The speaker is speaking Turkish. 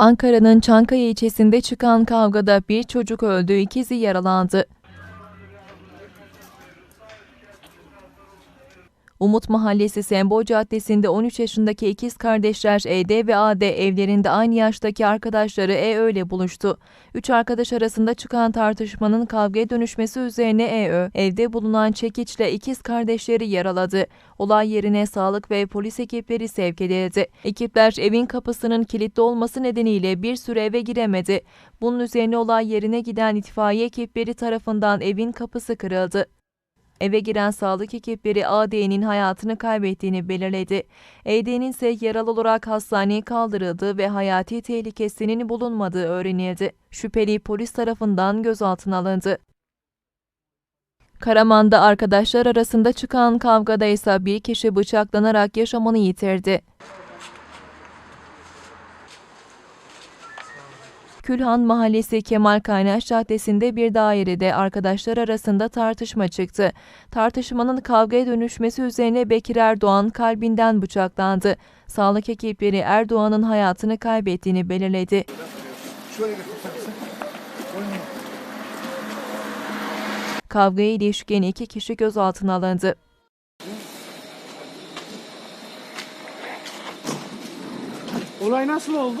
Ankara'nın Çankaya ilçesinde çıkan kavgada bir çocuk öldü, ikizi yaralandı. Umut Mahallesi Sembol Caddesi'nde 13 yaşındaki ikiz kardeşler ED ve AD evlerinde aynı yaştaki arkadaşları EÖ ile buluştu. Üç arkadaş arasında çıkan tartışmanın kavgaya dönüşmesi üzerine EÖ, evde bulunan çekiçle ikiz kardeşleri yaraladı. Olay yerine sağlık ve polis ekipleri sevk edildi. Ekipler evin kapısının kilitli olması nedeniyle bir süre eve giremedi. Bunun üzerine olay yerine giden itfaiye ekipleri tarafından evin kapısı kırıldı. Eve giren sağlık ekipleri AD'nin hayatını kaybettiğini belirledi. ED'nin ise yaralı olarak hastaneye kaldırıldığı ve hayati tehlikesinin bulunmadığı öğrenildi. Şüpheli polis tarafından gözaltına alındı. Karaman'da arkadaşlar arasında çıkan kavgada ise bir kişi bıçaklanarak yaşamını yitirdi. Külhan Mahallesi Kemal Kaynaş Caddesi'nde bir dairede arkadaşlar arasında tartışma çıktı. Tartışmanın kavgaya dönüşmesi üzerine Bekir Erdoğan kalbinden bıçaklandı. Sağlık ekipleri Erdoğan'ın hayatını kaybettiğini belirledi. Şöyle. Kavgaya ilişkin iki kişi gözaltına alındı. Olay nasıl oldu?